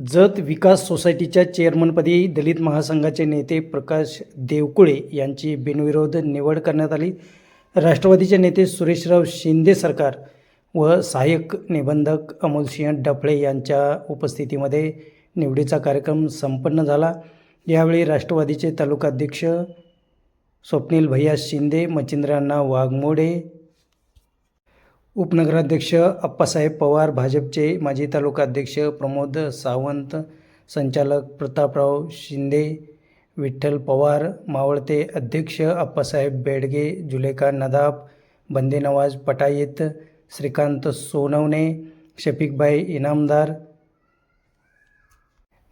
जत विकास सोसायटीच्या चेअरमनपदी दलित महासंघाचे नेते प्रकाश देवकुळे यांची बिनविरोध निवड करण्यात आली. राष्ट्रवादीचे नेते सुरेशराव शिंदे सरकार व सहाय्यक निबंधक अमोलसिंह डफळे यांच्या उपस्थितीमध्ये निवडीचा कार्यक्रम संपन्न झाला. यावेळी राष्ट्रवादीचे तालुकाध्यक्ष स्वप्नील भैया शिंदे मच्छिंद्रांना वाघमोडे उपनगराध्यक्ष अप्पासाहेब पवार भाजपचे माजी तालुकाध्यक्ष प्रमोद सावंत संचालक प्रतापराव शिंदे विठ्ठल पवार मावळते अध्यक्ष अप्पासाहेब बेडगे जुलेखा नदाब बंदे नवाज पटाईत श्रीकांत सोनवणे शफिकबाई इनामदार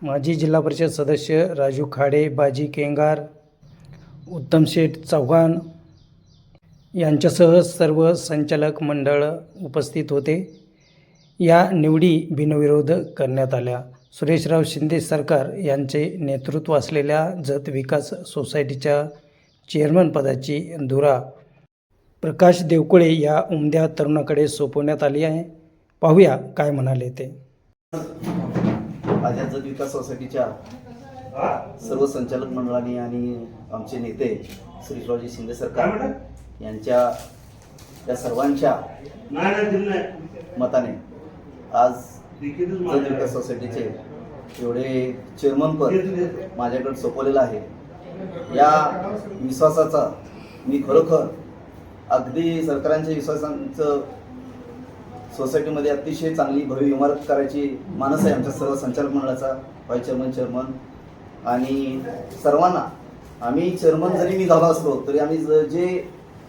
माजी जिल्हा परिषद सदस्य राजू खाडे बाजी केंगार उत्तम शेठ चव्हाण यांच्यासह सर्व संचालक मंडळ उपस्थित होते. या निवडी बिनविरोध करण्यात आल्या. सुरेशराव शिंदे सरकार यांचे नेतृत्व असलेल्या जत विकास सोसायटीच्या चेअरमनपदाची धुरा प्रकाश देवकुळे या उमद्या तरुणाकडे सोपवण्यात आली आहे. पाहूया काय म्हणाले ते. आज जत विकास सोसायटीच्या सर्व संचालक मंडळाने आणि आमचे नेते श्रीरावजी शिंदे सरकार यांच्या या सर्वांच्या मताने आज विकास सोसायटीचे एवढे चेअरमन पद माझ्याकडे सोपवलेलं आहे. या विश्वासाचा मी खरोखर अगदी सरकारांच्या विश्वासांचं सोसायटीमध्ये अतिशय चांगली भव्य इमारत करायची मानस आहे आमच्या सर्व संचालक मंडळाचा व्हाईस चेअरमन चेअरमन आणि सर्वांना आम्ही चेअरमन जरी मी झालो असलो तरी आम्ही जे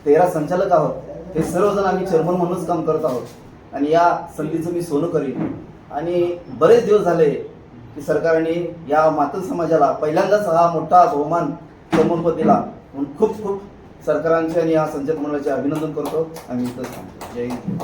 तेरा संचालक आहोत. ते सर्वजण आम्ही चेअरमन म्हणूनच काम करत आहोत. आणि या संधीचं मी सोनं करीन. आणि बरेच दिवस झाले की सरकारने या मातल समाजाला पहिल्यांदाच हा मोठा बहुमान चेअरमनपद दिला म्हणून खूप खूप सरकारांचे आणि या संचालक मंडळाचे अभिनंदन करतो. आणि इथं जय हिंद.